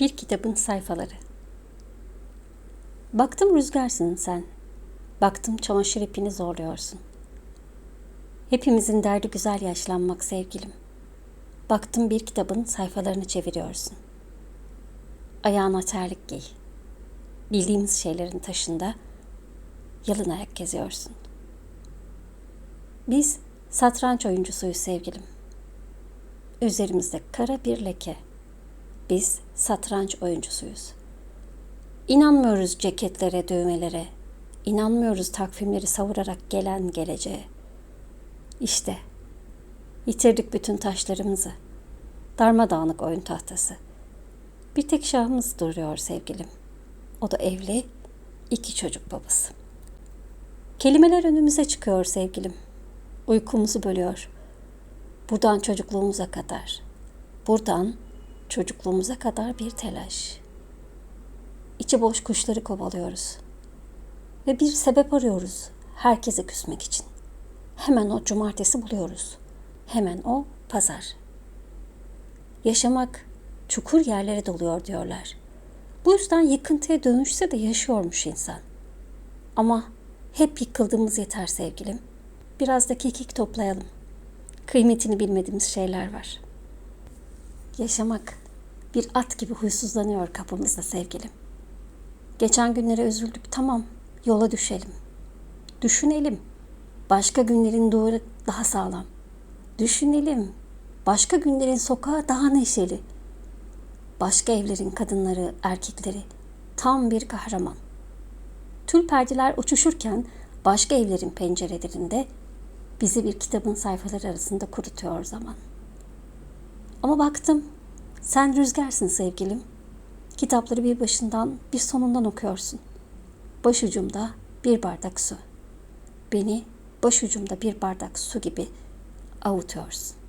Bir kitabın sayfaları. Baktım rüzgarsın sen. Baktım çamaşır ipini zorluyorsun. Hepimizin derdi güzel yaşlanmak sevgilim. Baktım bir kitabın sayfalarını çeviriyorsun. Ayağına terlik giy. Bildiğimiz şeylerin taşında yalın ayak geziyorsun. Biz satranç oyuncusuyuz sevgilim. Üzerimizde kara bir leke. Biz satranç oyuncusuyuz. İnanmıyoruz ceketlere, düğmelere. İnanmıyoruz takvimleri savurarak gelen geleceğe. İşte yitirdik bütün taşlarımızı. Darmadağınık oyun tahtası. Bir tek şahımız duruyor sevgilim. O da evli, iki çocuk babası. Kelimeler önümüze çıkıyor sevgilim. Uykumuzu bölüyor. Buradan çocukluğumuza kadar. Buradan çocukluğumuza kadar bir telaş. İçi boş kuşları kovalıyoruz. Ve bir sebep arıyoruz herkese küsmek için. Hemen o cumartesi buluyoruz. Hemen o pazar. Yaşamak çukur yerlere doluyor diyorlar. Bu yüzden yıkıntıya dönüşse de yaşıyormuş insan. Ama hep yıkıldığımız yeter sevgilim. Biraz da kekik toplayalım. Kıymetini bilmediğimiz şeyler var. Yaşamak bir at gibi huysuzlanıyor kapımızda sevgilim. Geçen günlere üzüldük tamam yola düşelim. Düşünelim. Başka günlerin duvarı daha sağlam. Düşünelim. Başka günlerin sokağı daha neşeli. Başka evlerin kadınları, erkekleri tam bir kahraman. Tül perdeler uçuşurken başka evlerin pencerelerinde bizi bir kitabın sayfaları arasında kurutuyor zaman. Ama baktım sen rüzgarsın sevgilim. Kitapları bir başından bir sonundan okuyorsun. Başucumda bir bardak su. Beni başucumda bir bardak su gibi avutuyorsun.